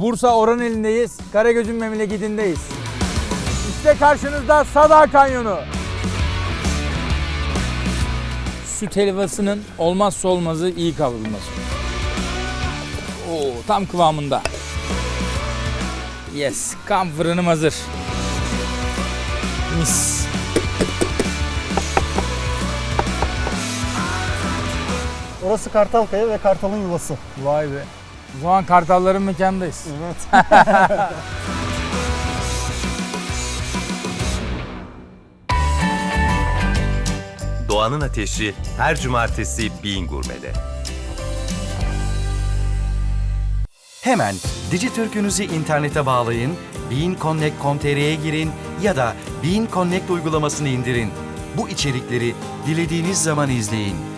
Bursa Oraneli'ndeyiz. Karagöz'ün memleketindeyiz. İşte karşınızda Sada Kanyonu. Süt helvasının olmazsa olmazı iyi kavrulması. Oo, tam kıvamında. Yes, kam fırınım hazır. Mis. Orası Kartalkaya ve Kartal'ın yuvası. Vay be. O zaman kartalların mekandayız. Evet. Doğanın Ateşi her cumartesi Bean Gurme'de. Hemen Dijitürk'ünüzü internete bağlayın, BeanConnect.com.tr'ye girin ya da Bean Connect uygulamasını indirin. Bu içerikleri dilediğiniz zaman izleyin.